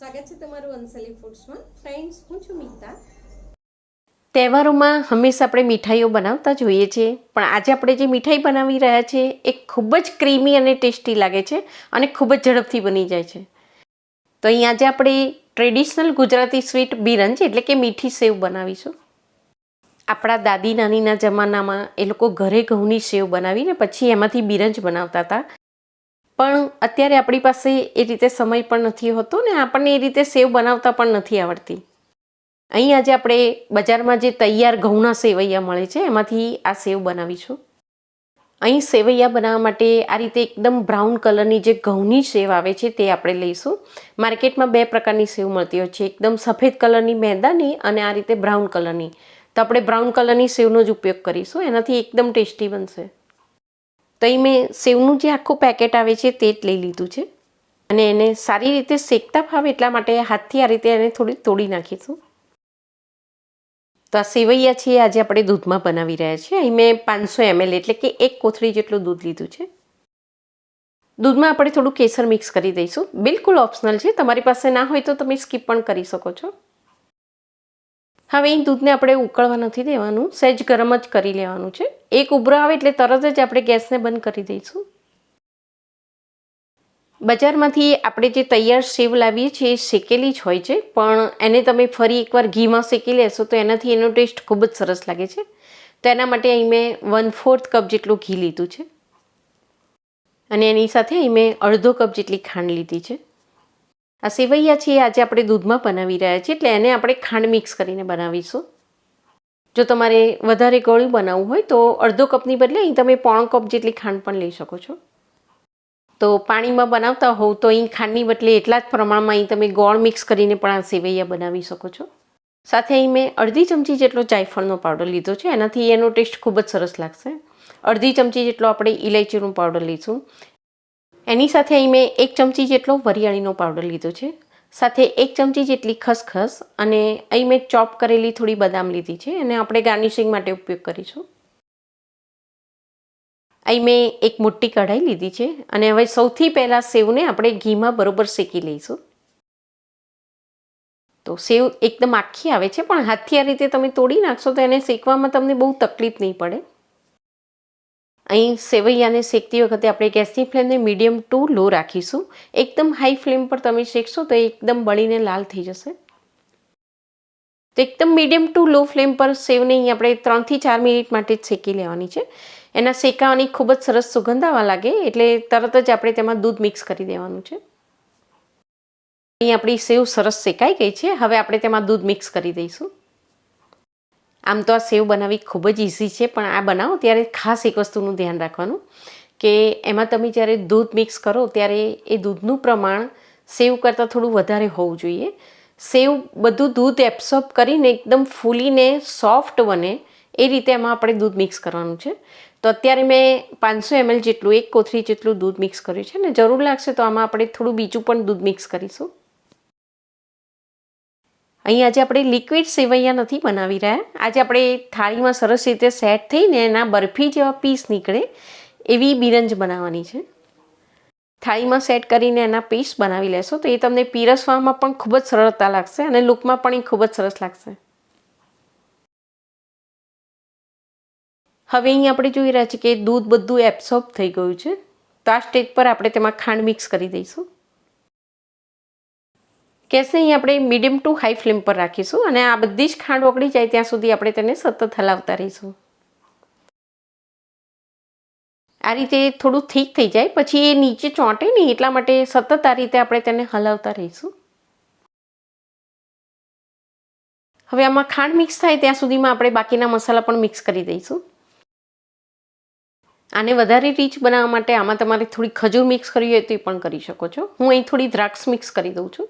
સ્વાગત છે તમારું અંસલી ફૂડ્સમાં. ફ્રેન્ડ્સ, હું છું મિતા. તહેવારોમાં હંમેશા આપણે મીઠાઈઓ બનાવતા જ હોઈએ છીએ પણ આજે આપણે જે મીઠાઈ બનાવી રહ્યા છીએ એ ખૂબ જ ક્રીમી અને ટેસ્ટી લાગે છે અને ખૂબ જ ઝડપથી બની જાય છે. તો અહીં આજે આપણે ટ્રેડિશનલ ગુજરાતી સ્વીટ બિરંજ એટલે કે મીઠી સેવ બનાવીશું. આપણા દાદી નાનીના જમાનામાં એ લોકો ઘરે ઘઉંની સેવ બનાવીને પછી એમાંથી બિરંજ બનાવતા હતા. પણ અત્યારે આપણી પાસે એ રીતે સમય પણ નથી હોતો ને આપણને એ રીતે સેવ બનાવતા પણ નથી આવડતી. અહીં આજે આપણે બજારમાં જે તૈયાર ઘઉંના સેવૈયા મળે છે, એમાંથી આ સેવ બનાવીશું. અહીં સેવૈયા બનાવવા માટે આ રીતે એકદમ બ્રાઉન કલરની જે ઘઉંની સેવ આવે છે તે આપણે લઈશું. માર્કેટમાં બે પ્રકારની સેવ મળતી હોય છે, એકદમ સફેદ કલરની મેદાની અને આ રીતે બ્રાઉન કલરની. તો આપણે બ્રાઉન કલરની સેવનો જ ઉપયોગ કરીશું, એનાથી એકદમ ટેસ્ટી બનશે. તો એ મેં સેવનું જે આખું પેકેટ આવે છે તે જ લઈ લીધું છે. અને એને સારી રીતે શેકતા ફાવે એટલા માટે હાથથી આ રીતે એને થોડી તોડી નાખીશું. તો આ સેવૈયા છે આજે આપણે દૂધમાં બનાવી રહ્યા છીએ. અહીં મેં પાંચસો એમએલ એટલે કે એક કોથળી જેટલું દૂધ લીધું છે. દૂધમાં આપણે થોડું કેસર મિક્સ કરી દઈશું. બિલકુલ ઓપ્શનલ છે. તમારી પાસે ના હોય તો તમે સ્કીપ પણ કરી શકો છો. હવે એ દૂધને આપણે ઉકળવા નથી દેવાનું, સહેજ ગરમ જ કરી લેવાનું છે. એક ઉભરો આવે એટલે તરત જ આપણે ગેસને બંધ કરી દઈશું. બજારમાંથી આપણે જે તૈયાર સેવ લાવીએ છીએ એ શેકેલી જ હોય છે, પણ એને તમે ફરી એકવાર ઘીમાં શેકી લેશો તો એનાથી એનો ટેસ્ટ ખૂબ જ સરસ લાગે છે. તો એના માટે અહીં મેં વન ફોર્થ કપ જેટલું ઘી લીધું છે. અને એની સાથે અહીં મેં અડધો કપ જેટલી ખાંડ લીધી છે. આ સેવૈયા છે એ આજે આપણે દૂધમાં બનાવી રહ્યા છીએ, એટલે એને આપણે ખાંડ મિક્સ કરીને બનાવીશું. જો તમારે વધારે ગળ્યું બનાવવું હોય તો અડધો કપની બદલે અહીં તમે પોણો કપ જેટલી ખાંડ પણ લઈ શકો છો. તો પાણીમાં બનાવતા હોવ તો અહીં ખાંડની બદલે એટલા જ પ્રમાણમાં અહીં તમે ગોળ મિક્સ કરીને પણ આ સેવૈયા બનાવી શકો છો. સાથે અહીં મેં અડધી ચમચી જેટલો જાયફળનો પાવડર લીધો છે, એનાથી એનો ટેસ્ટ ખૂબ જ સરસ લાગશે. અડધી ચમચી જેટલો આપણે ઇલાયચીનો પાવડર લઈશું એની સાથે અહીં મેં એક ચમચી જેટલો વરિયાળીનો પાવડર લીધો છે. સાથે એક ચમચી જેટલી ખસખસ અને અહીં મેં ચોપ કરેલી થોડી બદામ લીધી છે. અને આપણે ગાર્નિશિંગ માટે ઉપયોગ કરીશું. અહીં મેં એક મોટી કઢાઈ લીધી છે અને હવે સૌથી પહેલાં સેવને આપણે ઘીમાં બરોબર શેકી લઈશું. તો સેવ એકદમ આખી આવે છે, પણ હાથથી આ રીતે તમે તોડી નાખશો તો એને શેકવામાં તમને બહુ તકલીફ નહીં પડે. અહીં સેવૈયાને શેકતી વખતે આપણે ગેસની ફ્લેમને મીડિયમ ટુ લો રાખીશું. એકદમ હાઈ ફ્લેમ પર તમે શેકશો તો એકદમ બળીને લાલ થઈ જશે. તો એકદમ મીડિયમ ટુ લો ફ્લેમ પર સેવને અહીં આપણે ત્રણથી ચાર મિનિટ માટે જ શેકી લેવાની છે. એના શેકાવાની ખૂબ જ સરસ સુગંધ આવવા લાગે એટલે તરત જ આપણે તેમાં દૂધ મિક્સ કરી દેવાનું છે. અહીં આપણી સેવ સરસ શેકાઈ ગઈ છે. હવે આપણે તેમાં દૂધ મિક્સ કરી દઈશું. આમ તો આ સેવ બનાવવી ખૂબ જ ઇઝી છે, પણ આ બનાવો ત્યારે ખાસ એક વસ્તુનું ધ્યાન રાખવાનું કે એમાં તમે જ્યારે દૂધ મિક્સ કરો ત્યારે એ દૂધનું પ્રમાણ સેવ કરતાં થોડું વધારે હોવું જોઈએ. સેવ બધું દૂધ એબ્સોર્બ કરીને એકદમ ફૂલીને સોફ્ટ બને એ રીતે એમાં આપણે દૂધ મિક્સ કરવાનું છે. તો અત્યારે મેં પાંચસો એમએલ જેટલું, એક કોથળી જેટલું દૂધ મિક્સ કર્યું છે ને જરૂર લાગશે તો આમાં આપણે થોડું બીજું પણ દૂધ મિક્સ કરીશું. અહીં આજે આપણે લિક્વિડ સેવૈયા નથી બનાવી રહ્યા. આજે આપણે થાળીમાં સરસ રીતે સેટ થઈને એના બરફી જેવા પીસ નીકળે એવી બિરંજ બનાવવાની છે. થાળીમાં સેટ કરીને એના પીસ બનાવી લેશો તો એ તમને પીરસવામાં પણ ખૂબ જ સરળતા લાગશે અને લુકમાં પણ એ ખૂબ જ સરસ લાગશે. હવે અહીં આપણે જોઈ રહ્યા છીએ કે દૂધ બધું એબ્સોર્બ થઈ ગયું છે. તો આ સ્ટેજ પર આપણે તેમાં ખાંડ મિક્સ કરી દઈશું. ગેસને અહીં આપણે મીડિયમ ટુ હાઈ ફ્લેમ પર રાખીશું અને આ બધી જ ખાંડ ઓગળી જાય ત્યાં સુધી આપણે તેને સતત હલાવતા રહીશું. આ રીતે થોડું થીક થઈ જાય, પછી એ નીચે ચોંટે નહીં, એટલા માટે સતત આ રીતે આપણે તેને હલાવતા રહીશું. હવે આમાં ખાંડ મિક્સ થાય ત્યાં સુધીમાં આપણે બાકીના મસાલા પણ મિક્સ કરી દઈશું. આને વધારે રીચ બનાવવા માટે આમાં તમારે થોડી ખજૂર મિક્સ કરવી હોય તો એ પણ કરી શકો છો. હું અહીં થોડી દ્રાક્ષ મિક્સ કરી દઉં છું.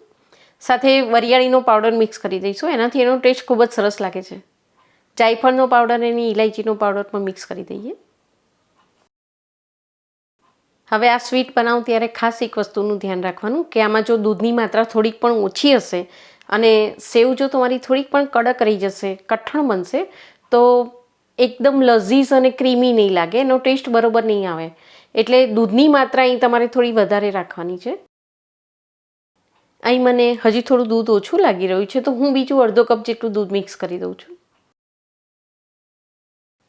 સાથે વરિયાળીનો પાવડર મિક્સ કરી દઈશું. એનાથી એનો ટેસ્ટ ખૂબ જ સરસ લાગે છે. જાયફળનો પાવડર એની ઇલાયચીનો પાવડર પણ મિક્સ કરી દઈએ. હવે આ સ્વીટ બનાવું ત્યારે ખાસ એક વસ્તુનું ધ્યાન રાખવાનું કે આમાં જો દૂધની માત્રા થોડીક પણ ઓછી હશે અને સેવ જો તમારી થોડીક પણ કડક રહી જશે, કઠણ બનશે, તો એકદમ લઝીઝ અને ક્રીમી નહીં લાગે. એનો ટેસ્ટ બરોબર નહીં આવે. એટલે દૂધની માત્રા અહીં તમારે થોડી વધારે રાખવાની છે. અહીં મને હજી થોડું દૂધ ઓછું લાગી રહ્યું છે, તો હું બીજું અડધો કપ જેટલું દૂધ મિક્સ કરી દઉં છું.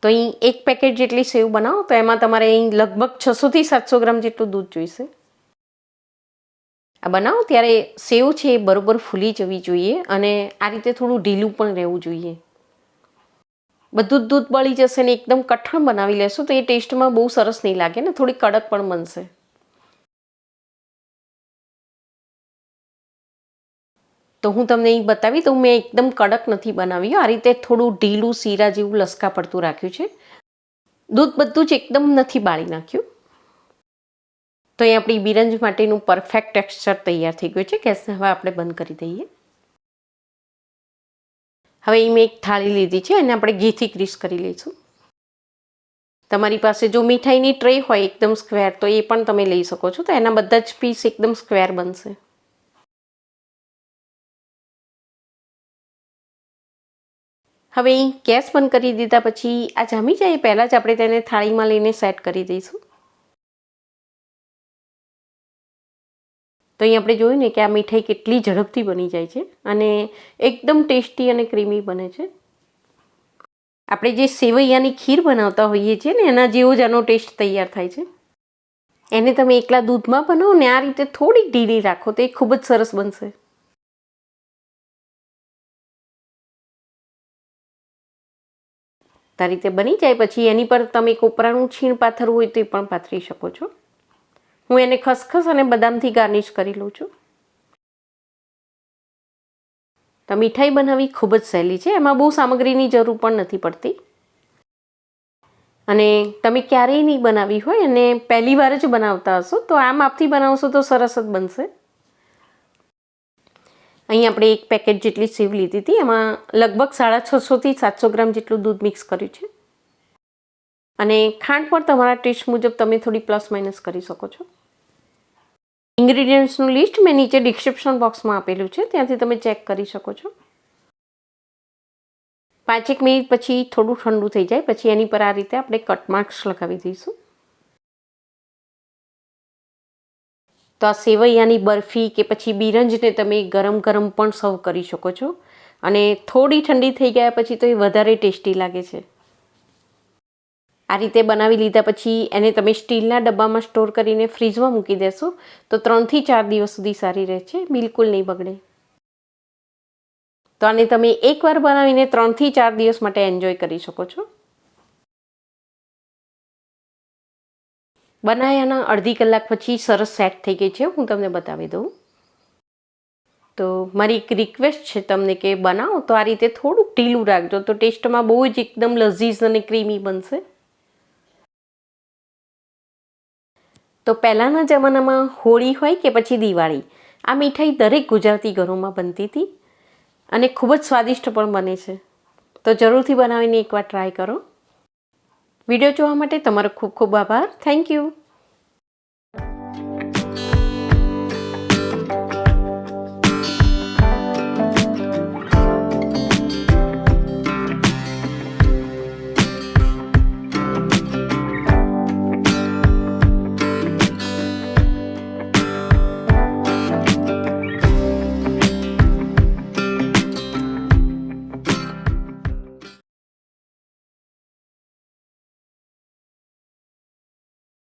તો અહીં એક પેકેટ જેટલી સેવ બનાવો, તો એમાં તમારે અહીં લગભગ છસોથી સાતસો ગ્રામ જેટલું દૂધ જોઈશે. આ બનાવો, ત્યારે સેવ છે એ બરોબર ફૂલી જવી જોઈએ અને આ રીતે થોડું ઢીલું પણ રહેવું જોઈએ. બધું દૂધ બળી જશે ને એકદમ કઠણ બનાવી લેશો, તો એ ટેસ્ટમાં બહુ સરસ નહીં લાગે ને, થોડી કડક પણ બનશે. તો હું તમને અહીં બતાવી દઉં, મેં એકદમ કડક નથી બનાવ્યું. આ રીતે થોડું ઢીલું શીરા જેવું લસકા પડતું રાખ્યું છે. દૂધ બધું જ એકદમ નથી બાળી નાખ્યું. તો અહીં આપણી બિરંજ માટેનું પરફેક્ટ ટેક્સચર તૈયાર થઈ ગયું છે. ગેસને હવે આપણે બંધ કરી દઈએ. હવે એ મેં એક થાળી લીધી છે અને આપણે ઘીથી ગ્રીસ કરી લઈશું. તમારી પાસે જો મીઠાઈની ટ્રે હોય એકદમ સ્ક્વેર તો એ પણ તમે લઈ શકો છો. તો એના બધા જ પીસ એકદમ સ્ક્વેર બનશે. હવે ગેસ બંધ કરી દીધા પછી આ જામી જાય પહેલાં જ આપણે તેને થાળીમાં લઈને સેટ કરી દઈશું. તો અહીં આપણે જોયું ને કે આ મીઠાઈ કેટલી ઝડપથી બની જાય છે અને એકદમ ટેસ્ટી અને ક્રીમી બને છે. આપણે જે સેવૈયાની ખીર બનાવતા હોઈએ છીએ ને, એના જેવો જ આનો ટેસ્ટ તૈયાર થાય છે. એને તમે એકલા દૂધમાં બનાવો ને, આ રીતે થોડી ઢીલી રાખો તો એ ખૂબ જ સરસ બનશે. આ રીતે બની જાય, પછી એની પર તમે કોપરાનું છીણ પાથરવું હોય તો એ પણ પાથરી શકો છો. હું એને ખસખસ અને બદામથી ગાર્નિશ કરી લઉં છું. તો મીઠાઈ બનાવવી ખૂબ જ સહેલી છે. એમાં બહુ સામગ્રીની જરૂર પણ નથી પડતી. અને તમે ક્યારેય નહીં બનાવી હોય, અને પહેલી વાર જ બનાવતા હશો, તો આમ માપથી બનાવશો તો સરસ જ બનશે. અહીં આપણે એક પેકેટ જેટલી સેવ લીધી હતી, એમાં લગભગ સાડા છસોથી સાતસો ગ્રામ જેટલું દૂધ મિક્સ કર્યું છે. અને ખાંડ પણ તમારા ટેસ્ટ મુજબ તમે થોડી પ્લસ માઇનસ કરી શકો છો. ઇન્ગ્રીડિયન્ટ્સનું લિસ્ટ મેં નીચે ડિસ્ક્રિપ્શન બોક્સમાં આપેલું છે, ત્યાંથી તમે ચેક કરી શકો છો. પાંચેક મિનિટ પછી થોડું ઠંડુ થઈ જાય, પછી એની પર આ રીતે આપણે કટ માર્ક્સ લગાવી દઈશું. તો આ સેવૈયાની બરફી કે પછી બિરંજને તમે ગરમ ગરમ પણ સર્વ કરી શકો છો. અને થોડી ઠંડી થઈ ગયા પછી તો એ વધારે ટેસ્ટી લાગે છે. આ રીતે બનાવી લીધા પછી એને તમે સ્ટીલના ડબ્બામાં સ્ટોર કરીને ફ્રીજમાં મૂકી દેશો. તો ત્રણથી ચાર દિવસ સુધી સારી રહે છે બિલકુલ નહીં બગડે. તો આને તમે એકવાર બનાવીને ત્રણથી ચાર દિવસ માટે એન્જોય કરી શકો છો. બનાવ્યાના અડધી કલાક પછી સરસ સેટ થઈ ગઈ છે. હું તમને બતાવી દઉં. તો મારી એક રિક્વેસ્ટ છે તમને કે બનાવો તો આ રીતે થોડુંક ઢીલું રાખજો. તો ટેસ્ટમાં બહુ જ એકદમ લઝીઝ અને ક્રીમી બનશે. તો પહેલાંના જમાનામાં હોળી હોય કે પછી દિવાળી, આ મીઠાઈ દરેક ગુજરાતી ઘરોમાં બનતી હતી અને ખૂબ જ સ્વાદિષ્ટ પણ બને છે. તો જરૂરથી બનાવીને એકવાર ટ્રાય કરો. વીડિયો જોવા માટે તમારો ખૂબ ખૂબ આભાર. Thank you